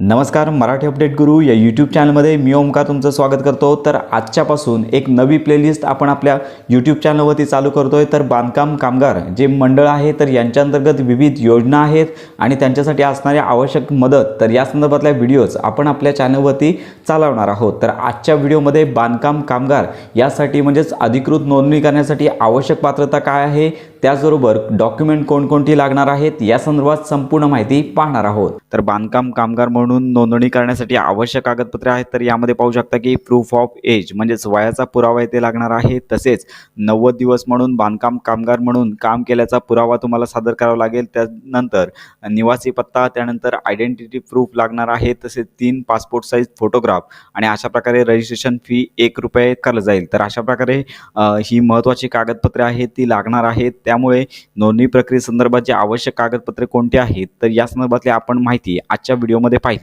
नमस्कार मराठी अपडेट गुरु या यूट्यूब चॅनलमध्ये मी ओमकार तुमचं स्वागत करतो. तर आजच्यापासून एक नवी प्लेलिस्ट आपण आपल्या यूट्यूब चॅनलवरती चालू करतो आहे तर बांधकाम कामगार जे मंडळ आहे तर यांच्या अंतर्गत विविध योजना आहेत आणि त्यांच्यासाठी असणारी आवश्यक मदत. तर या संदर्भातल्या व्हिडिओज आपण आपल्या चॅनलवरती चालवणार आहोत. तर आजच्या व्हिडिओमध्ये बांधकाम कामगार यासाठी म्हणजेच अधिकृत नोंदणी करण्यासाठी आवश्यक पात्रता काय आहे त्याचबरोबर डॉक्युमेंट कोणकोणती लागणार आहेत या संदर्भात संपूर्ण माहिती पाहणार आहोत. तर बांधकाम कामगार म्हणून म्हणून नोंदणी करण्यासाठी आवश्यक कागदपत्रे आहेत. तर यामध्ये पाहू शकता की प्रूफ ऑफ एज म्हणजेच वयाचा पुरावा येथे लागणार आहे. तसेच नव्वद दिवस म्हणून बांधकाम कामगार म्हणून काम केल्याचा पुरावा तुम्हाला सादर करावा लागेल. त्यानंतर निवासी पत्ता त्यानंतर आयडेंटिटी प्रूफ लागणार आहे. तसेच तीन पासपोर्ट साईज फोटोग्राफ आणि अशा प्रकारे रजिस्ट्रेशन फी एक रुपये करलं जाईल. तर अशा प्रकारे ही महत्त्वाची कागदपत्रे आहेत ती लागणार आहेत. त्यामुळे नोंदणी प्रक्रियेसंदर्भात जे आवश्यक कागदपत्रे कोणती आहेत तर या संदर्भातली आपण माहिती आजच्या व्हिडिओमध्ये पाहिजे